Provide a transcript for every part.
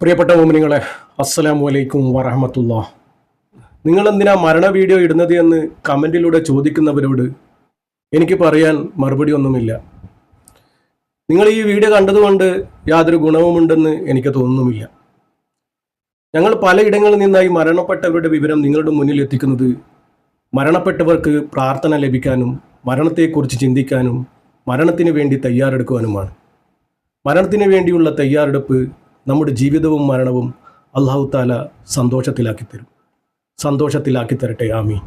പ്രിയപ്പെട്ട മോമിനിങ്ങളെ അസ്സലാമു അലൈക്കും വറഹമത്തുള്ള നിങ്ങൾ എന്തിനാ മരണ വീഡിയോ ഇടുന്നത് എന്ന് കമന്റിലൂടെ ചോദിക്കുന്നവരോട് എനിക്ക് പറയാൻ മറുപടി ഒന്നുമില്ല. നിങ്ങൾ ഈ വീഡിയോ കണ്ടതുകൊണ്ട് യാതൊരു ഗുണവുമുണ്ടെന്ന് എനിക്ക് തോന്നുന്നുമില്ല. ഞങ്ങൾ പലയിടങ്ങളിൽ നിന്നായി മരണപ്പെട്ടവരുടെ വിവരം നിങ്ങളുടെ മുന്നിൽ എത്തിക്കുന്നത് മരണപ്പെട്ടവർക്ക് പ്രാർത്ഥന ലഭിക്കാനും മരണത്തെക്കുറിച്ച് ചിന്തിക്കാനും മരണത്തിന് വേണ്ടി തയ്യാറെടുക്കുവാനുമാണ്. മരണത്തിന് വേണ്ടിയുള്ള തയ്യാറെടുപ്പ് നമ്മുടെ ജീവിതവും മരണവും അള്ളാഹു താല സന്തോഷത്തിലാക്കി തരും. സന്തോഷത്തിലാക്കി തരട്ടെ. ആമീൻ.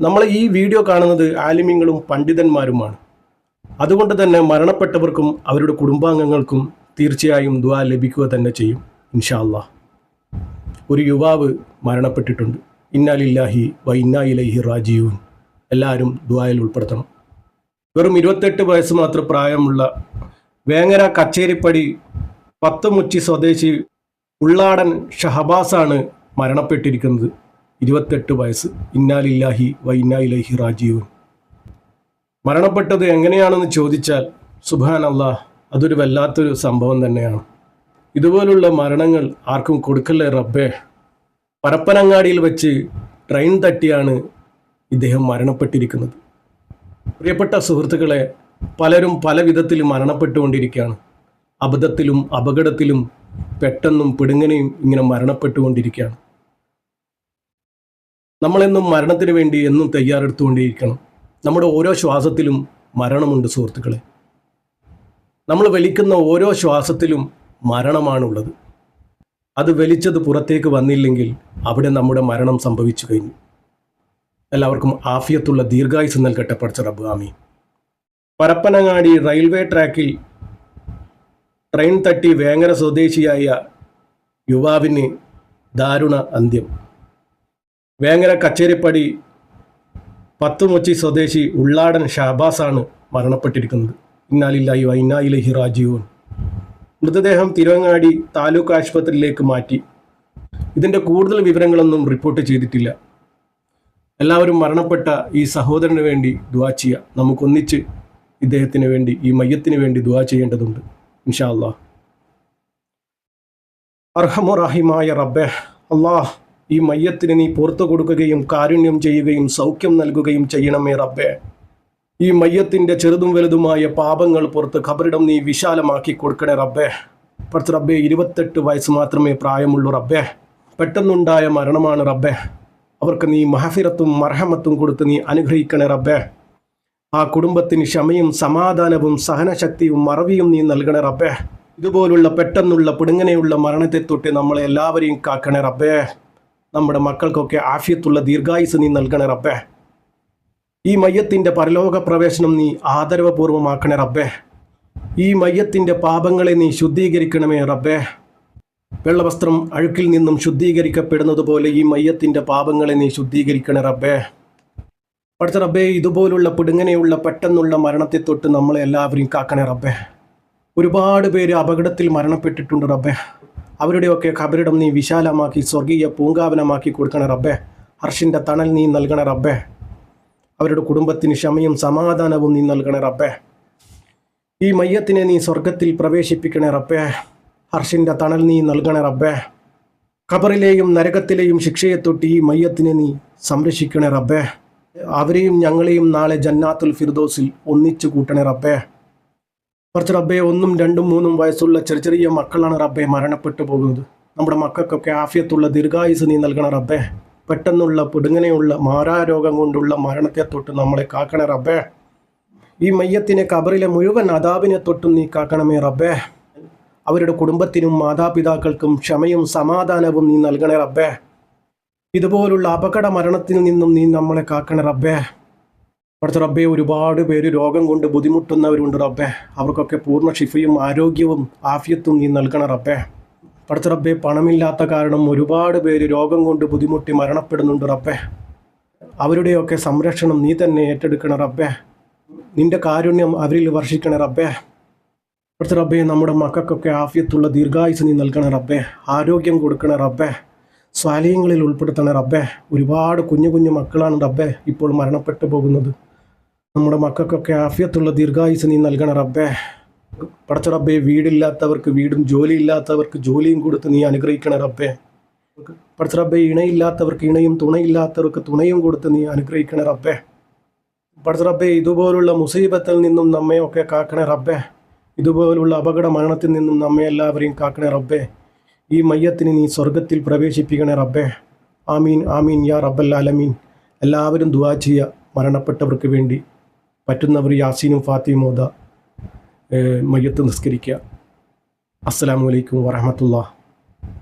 നമ്മൾ ഈ വീഡിയോ കാണുന്നത് ആലിമ്യങ്ങളും പണ്ഡിതന്മാരുമാണ്. അതുകൊണ്ട് തന്നെ മരണപ്പെട്ടവർക്കും അവരുടെ കുടുംബാംഗങ്ങൾക്കും തീർച്ചയായും ദ്വാ ലഭിക്കുക തന്നെ ചെയ്യും ഇൻഷാ അള്ളാഹ് ഒരു യുവാവ് മരണപ്പെട്ടിട്ടുണ്ട്. ഇന്നാലില്ലാഹി വ ഇന്നാ ഇലൈഹി റാജീവും എല്ലാവരും ദ്വായിൽ ഉൾപ്പെടുത്തണം. വെറും ഇരുപത്തെട്ട് വയസ്സ് മാത്രം പ്രായമുള്ള വേങ്ങര കച്ചേരിപ്പടി പത്തുമുച്ചി സ്വദേശി ഉള്ളാടൻ ഷഹബാസാണ് മരണപ്പെട്ടിരിക്കുന്നത്. ഇരുപത്തെട്ട് വയസ്സ്. ഇന്നാലില്ലാഹി വ ഇന്നാ ഇലൈഹി റാജീവും മരണപ്പെട്ടത് എങ്ങനെയാണെന്ന് ചോദിച്ചാൽ സുബാൻ അള്ളാഹ് അതൊരു വല്ലാത്തൊരു സംഭവം തന്നെയാണ്. ഇതുപോലുള്ള മരണങ്ങൾ ആർക്കും കൊടുക്കല്ലേ റബ്ബേ? പരപ്പനങ്ങാടിയിൽ വെച്ച് ട്രെയിൻ തട്ടിയാണ് ഇദ്ദേഹം മരണപ്പെട്ടിരിക്കുന്നത്. പ്രിയപ്പെട്ട സുഹൃത്തുക്കളെ പലരും പല വിധത്തിൽ മരണപ്പെട്ടുകൊണ്ടിരിക്കുകയാണ്. അബദ്ധത്തിലും അപകടത്തിലും പെട്ടെന്നും പിടുങ്ങനെയും ഇങ്ങനെ മരണപ്പെട്ടുകൊണ്ടിരിക്കുകയാണ്. നമ്മളെന്നും മരണത്തിന് വേണ്ടി എന്നും തയ്യാറെടുത്തുകൊണ്ടിരിക്കണം. നമ്മുടെ ഓരോ ശ്വാസത്തിലും മരണമുണ്ട് സുഹൃത്തുക്കളെ. നമ്മൾ വലിക്കുന്ന ഓരോ ശ്വാസത്തിലും മരണമാണുള്ളത്. അത് വലിച്ചത് പുറത്തേക്ക് വന്നില്ലെങ്കിൽ അവിടെ നമ്മുടെ മരണം സംഭവിച്ചു കഴിഞ്ഞു. എല്ലാവർക്കും ആഫിയത്തുള്ള ദീർഘായുസ് നൽകട്ടെ പഠിച്ച റബ്ബാമി പരപ്പനങ്ങാടി റെയിൽവേ ട്രാക്കിൽ ട്രെയിൻ തട്ടി വേങ്ങര സ്വദേശിയായ യുവാവിന് ദാരുണ അന്ത്യം. വേങ്ങര കച്ചേരിപ്പടി പത്തുമുച്ചി സ്വദേശി ഉള്ളാടൻ ഷാബാസാണ് മരണപ്പെട്ടിരിക്കുന്നത്. ഇന്നാലില്ലായി ഇന്നായിലഹി റാജീവൻ മൃതദേഹം തിരുവങ്ങാടി താലൂക്ക് ആശുപത്രിയിലേക്ക് മാറ്റി. ഇതിന്റെ കൂടുതൽ വിവരങ്ങളൊന്നും റിപ്പോർട്ട് ചെയ്തിട്ടില്ല. എല്ലാവരും മരണപ്പെട്ട ഈ സഹോദരന് വേണ്ടി ദുവാ ചെയ്യുക നമുക്കൊന്നിച്ച് ഇദ്ദേഹത്തിന് വേണ്ടി ഈ മയ്യത്തിന് വേണ്ടി ദുവാ ചെയ്യേണ്ടതുണ്ട്. ഇൻഷാ അള്ളാഹ് അർഹമുറാഹിമായ റബ്ബെ അള്ളാഹ് ഈ മയ്യത്തിന് നീ പുറത്തു കൊടുക്കുകയും കാരുണ്യം ചെയ്യുകയും സൗഖ്യം നൽകുകയും ചെയ്യണമേ റബ്ബെ. ഈ മയ്യത്തിന്റെ ചെറുതും വലുതുമായ പാപങ്ങൾ പുറത്ത് ഖബറിടം നീ വിശാലമാക്കി കൊടുക്കണേ റബ്ബേ. പുറത്ത് റബ്ബെ ഇരുപത്തെട്ട് വയസ്സ് മാത്രമേ പ്രായമുള്ളൂ റബ്ബേ. പെട്ടെന്നുണ്ടായ മരണമാണ് റബ്ബേ. അവർക്ക് നീ മഹഫിറത്തും മർഹമത്തും കൊടുത്ത് നീ അനുഗ്രഹിക്കണേ റബ്ബേ. ആ കുടുംബത്തിന് ക്ഷമയും സമാധാനവും സഹനശക്തിയും മറവിയും നീ നൽകണേ റബ്ബേ. ഇതുപോലുള്ള പെട്ടെന്നുള്ള പിടുങ്ങനെയുള്ള മരണത്തെ തൊട്ട് നമ്മളെ എല്ലാവരെയും കാക്കണേ റബ്ബേ. നമ്മുടെ മക്കൾക്കൊക്കെ ആഫ്യത്തുള്ള ദീർഘായുസ് നീ നൽകണേ റബ്ബേ. ഈ മയ്യത്തിന്റെ പരലോക പ്രവേശനം നീ ആദരവപൂർവമാക്കണേ റബ്ബേ. ഈ മയ്യത്തിന്റെ പാപങ്ങളെ നീ ശുദ്ധീകരിക്കണമേ റബ്ബേ. വെള്ളവസ്ത്രം അഴുക്കിൽ നിന്നും ശുദ്ധീകരിക്കപ്പെടുന്നത് പോലെ ഈ മയ്യത്തിന്റെ പാപങ്ങളെ നീ ശുദ്ധീകരിക്കണേ റബ്ബേ. പഠിച്ച റബ്ബേ ഇതുപോലുള്ള പിടുങ്ങനെയുള്ള പെട്ടെന്നുള്ള മരണത്തെ തൊട്ട് നമ്മളെ എല്ലാവരെയും കാക്കണേ റബ്ബേ. ഒരുപാട് പേര് അപകടത്തിൽ മരണപ്പെട്ടിട്ടുണ്ട് റബ്ബേ. അവരുടെയൊക്കെ ഖബറിടം നീ വിശാലമാക്കി സ്വർഗീയ പൂങ്കാവനമാക്കി കൊടുക്കണേ റബ്ബേ. ഹർഷിന്റെ തണൽ നീ നൽകണേ റബ്ബേ. അവരുടെ കുടുംബത്തിന് ക്ഷമയും സമാധാനവും നീ നൽകണേ റബ്ബേ. ഈ മയ്യത്തിനെ നീ സ്വർഗത്തിൽ പ്രവേശിപ്പിക്കണേ റബ്ബേ. ഹർഷിന്റെ തണൽ നീ നൽകണേ റബ്ബേ. ഖബറിലെയും നരകത്തിലെയും ശിക്ഷയെ തൊട്ട് ഈ മയ്യത്തിനെ നീ സംരക്ഷിക്കണേ റബ്ബേ. അവരെയും ഞങ്ങളെയും നാളെ ജന്നാത്തുൽ ഫിർദോസിൽ ഒന്നിച്ചു കൂട്ടണേ റബ്ബേ. കുറച്ച് റബ്ബെ ഒന്നും രണ്ടും മൂന്നും വയസ്സുള്ള ചെറിയ ചെറിയ മക്കളാണ് റബ്ബെ മരണപ്പെട്ടു പോകുന്നത്. നമ്മുടെ മക്കൾക്കൊക്കെ ആഫിയത്തുള്ള ദീർഘായുസ് നീ നൽകണ റബ്ബേ. പെട്ടെന്നുള്ള പിടുങ്ങനെയുള്ള മാരാരോഗം കൊണ്ടുള്ള മരണത്തെ തൊട്ട് നമ്മളെ കാക്കണേ റബ്ബേ. ഈ മയ്യത്തിനെ കബറിലെ മുഴുവൻ അതാബിനെ തൊട്ടും നീ കാക്കണമേ റബ്ബേ. അവരുടെ കുടുംബത്തിനും മാതാപിതാക്കൾക്കും ക്ഷമയും സമാധാനവും നീ നൽകണേ റബ്ബേ. ഇതുപോലുള്ള അപകട മരണത്തിൽ നിന്നും നീ നമ്മളെ കാക്കണ റബ്ബേ. അടുത്ത റബ്ബെ ഒരുപാട് പേര് രോഗം കൊണ്ട് ബുദ്ധിമുട്ടുന്നവരുണ്ട് റബ്ബേ. അവർക്കൊക്കെ പൂർണ ഷിഫയും ആരോഗ്യവും ആഫിയത്തും നീ നൽകണ റബ്ബേ. അടുത്ത റബ്ബെ പണമില്ലാത്ത കാരണം ഒരുപാട് പേര് രോഗം കൊണ്ട് ബുദ്ധിമുട്ടി മരണപ്പെടുന്നുണ്ട് റബ്ബേ. അവരുടെയൊക്കെ സംരക്ഷണം നീ തന്നെ ഏറ്റെടുക്കണ റബ്ബേ. നിന്റെ കാരുണ്യം അവരിൽ വർഷിക്കണ റബ്ബേ. അടുത്ത റബ്ബെ നമ്മുടെ മക്കൾക്കൊക്കെ ആഫിയത്തുള്ള ദീർഘായുസ് നീ നൽകണ റബ്ബേ. ആരോഗ്യം കൊടുക്കണ റബ്ബേ. സ്വാലയങ്ങളിൽ ഉൾപ്പെടുത്തണ റബ്ബേ ഒരുപാട് കുഞ്ഞു കുഞ്ഞു മക്കളാണ് റബ്ബേ ഇപ്പോൾ മരണപ്പെട്ടു പോകുന്നത്. നമ്മുടെ മക്കൾക്കൊക്കെ ആഫിയത്തുള്ള ദീർഘായുസ് നീ നൽകണ റബ്ബേ. പടച്ച റബ്ബെ വീടില്ലാത്തവർക്ക് വീടും ജോലിയില്ലാത്തവർക്ക് ജോലിയും കൊടുത്ത് നീ അനുഗ്രഹിക്കണ റബ്ബേ. പടച്ച റബ്ബെ ഇണയില്ലാത്തവർക്ക് ഇണയും തുണയില്ലാത്തവർക്ക് തുണയും കൊടുത്ത് നീ അനുഗ്രഹിക്കണ റബ്ബേ. പടച്ച റബ്ബെ ഇതുപോലുള്ള മുസീബത്തിൽ നിന്നും നമ്മയൊക്കെ കാക്കണ റബ്ബേ. ഇതുപോലുള്ള അപകട മരണത്തിൽ നിന്നും നമ്മെ എല്ലാവരെയും കാക്കണേ റബ്ബെ. ഈ മയ്യത്തിന് നീ സ്വർഗത്തിൽ പ്രവേശിപ്പിക്കണേ റബ്ബേ. ആമീൻ ആമീൻ യാ റബ്ബൽ ആലമീൻ. എല്ലാവരും ദുവാ ചെയ്യുക. മരണപ്പെട്ടവർക്ക് വേണ്ടി പറ്റുന്നവർ യാസീനും ഫാത്തിയും മയ്യത്ത് നിസ്കരിക്കുക. അസ്സാം അലൈക്കും വറഹമത്തുള്ള